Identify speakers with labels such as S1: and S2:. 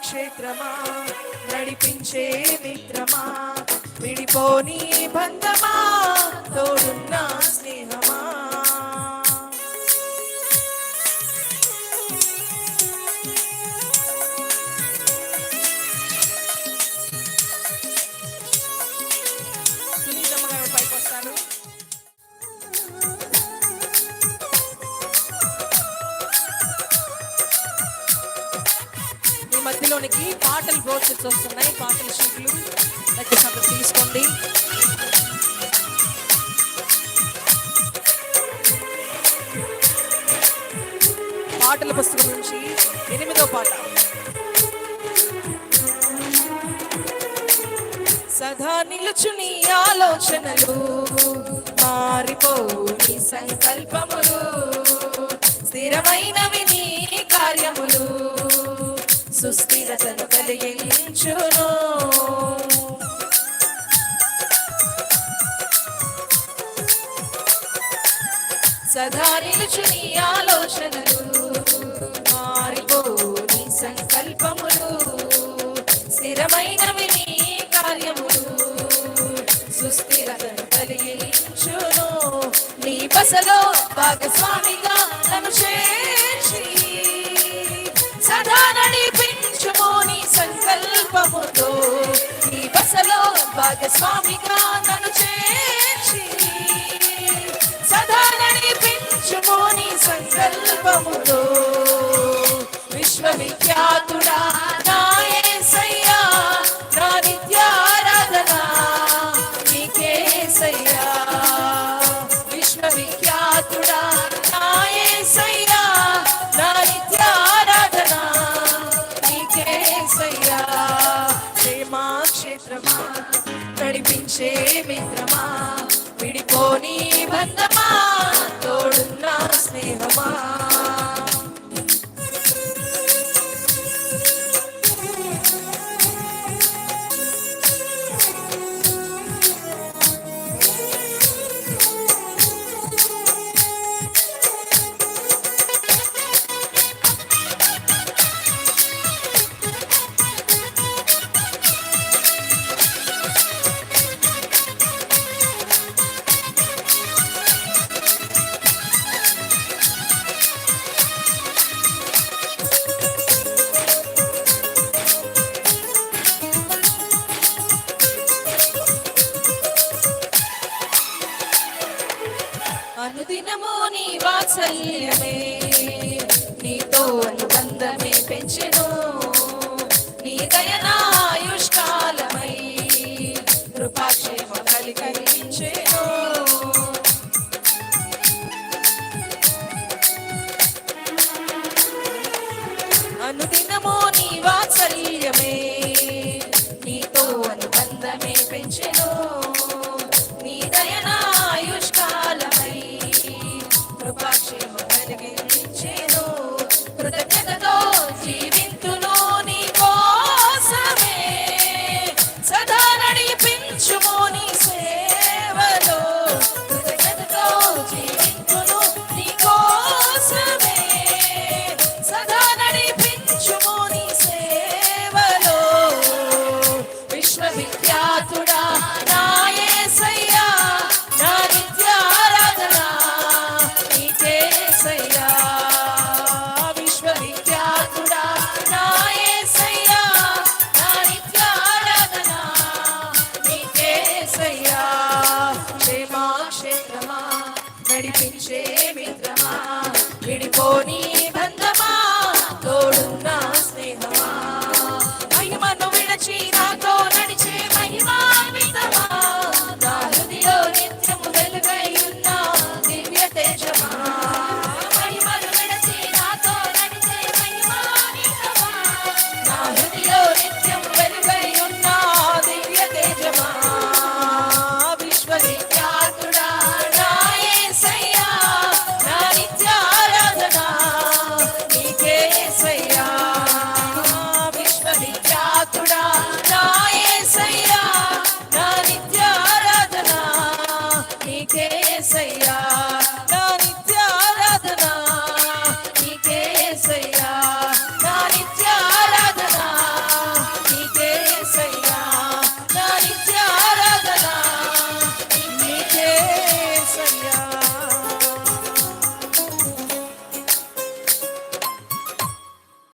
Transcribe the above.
S1: క్షేత్రమా? నడిపించే మిత్రమా? విడిపోని బంధమా? తోడున్నా మీ మధ్యలోనికి పాటలు బ్రోచెస్ వస్తున్నాయి పాటల షీట్లు. దయచేసి తీసుకోండి. పాటల పుస్తకం నుంచి ఎనిమిదో పాట. సదా నిలుచు నీ ఆలోచనలు మారిపోవు నీ సంకల్పములు. సుస్థిరతను కలిగించును. సదా నిలుచు నీ ఆలోచనలు మారిపోని సంకల్పములు స్థిరమైనవి నీ కార్యములు సుస్థిరతను కలిగించును. నీ బసలో భాగస్వామిగా నన్ను చేర్చి భాగస్వామిగా నన్ను చేర్చి సదా నడిపించుము నీ సంకల్పముతో. విశ్వవిఖ్యాతుడా నా యేసయ్యా నా నిత్యారాధన నీకే యేసయ్యా విశ్వవిఖ్యాతుడా నా యేసయ్యా నా నిత్యారాధన నీకే యేసయ్యా ప్రేమా క్షేత్రమా నడిపించే మిత్రమా? విడిపోని బంధమా? తోడున్న స్నేహమా? నీ వాత్సల్యమే నడిపించే మిత్రమా? విడిపోని